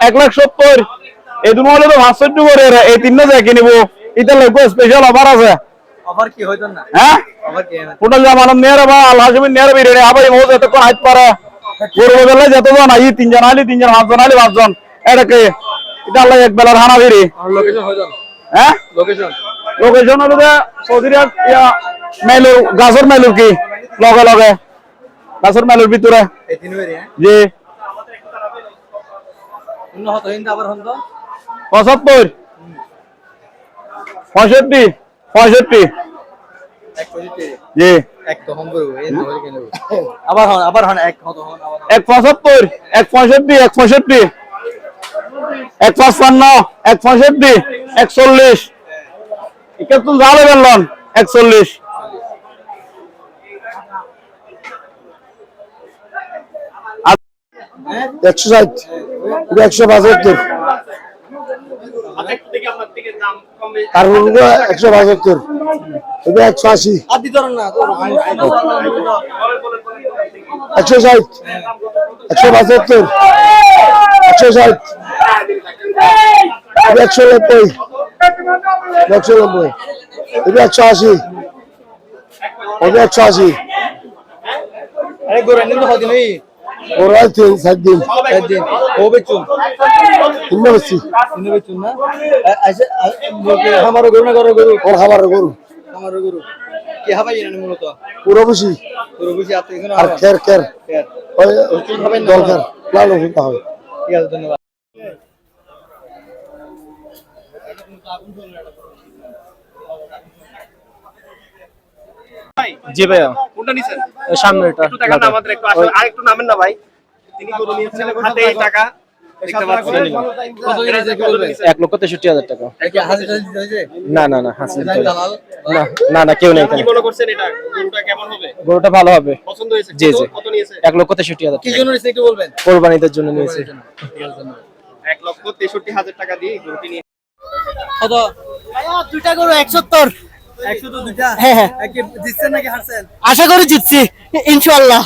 এক লাখ সত্তর। এই দুটো হলে তো ভাস্কর্য করে এই তিনটা দেখে নিবো এটা লোক স্পেশাল অফার আছে? অফার কি হইতো না? হ্যাঁ? অফার কি টোটাল জামানত নেয়ার বা আল্লাহ জমিন নেয়ার বিরে আবার এই মৌজা এতক্ষণ হাইট পারে। পূর্ব বেলায় যতজন আই তিনজন আলি তিনজন পাঁচজন আলি পাঁচজন। এটাকে এটা আল্লাহ এক বেলার হানা বিরি আর লোকেশন হ্যাঁ লোকেশন লোকেশন হলো যে সৌদির ইয়া মেলুর গাছর মেলুর কি? লগে লগে। গাছর মেলুর ভিতরে। এই তিন বেরি হ্যাঁ? জি অন্য হতো হিন্দু আবার হতো পঁচাত্তর। পঁয়ষট্টি। পঁয়ষট্টি। এক জি। এক আবার হন আবার হন এক। হতো হন আবার হন। এক পঁচাত্তর এক পঁয়ষট্টি এক পঁয়ষট্টি। এক পাঁচপান্ন এক পঁয়ষট্টি এক চল্লিশ। একাত্তর জালে বেলন এক একশো ষাট। একশো পঁচাত্তর কারণ একশো পঁচাত্তর একশো আশি। একশো ষাট। একশো পঁচাত্তর একশো ষাট। একশো নব্বই। একশো নব্বই। এটা একশো আশি। ওটা একশো আশি। আরে গোরা নিন্দু ওরা তিন সাত দিন। একদিন ও বেচুন তিন বেশি তিন বেচুন না? আইসে আমারও গরু না? গরু গরু। ওর খাবার গরু। আমারও গরু। কি হাবাই জানেন মূলত? পুরো বুঝি আপনি এখানে আর খের খের। ওই খাবেন না? দরকার লাল হবে। ঠিক আছে ধন্যবাদ। জি ভাইয়া। কোনটা নিছেন? সামনে এটা একটু আমাদের একটু আসলে আর নামেন না ভাই। তিনি গরু নিয়েছেন হাতে এই টাকা? এক লক্ষ তেষট্টি হাজার টাকা। না না না হাসিল না না না কেউ নেই কি মনে করছেন এটা? গরুটা কেমন হবে? গরুটা ভালো হবে। জি, জি। এক লক্ষ তেষট্টি হাজার কি জন্য নিয়েছে বলবেন? কোরবানিদের জন্য নিয়েছি। এক লক্ষ তেষট্টি হাজার টাকা দিয়ে গরুটি নিয়ে দুইটা গরু একসত্তর হ্যাঁ হ্যাঁ। আশা করি জিতছি ইনশাল্লাহ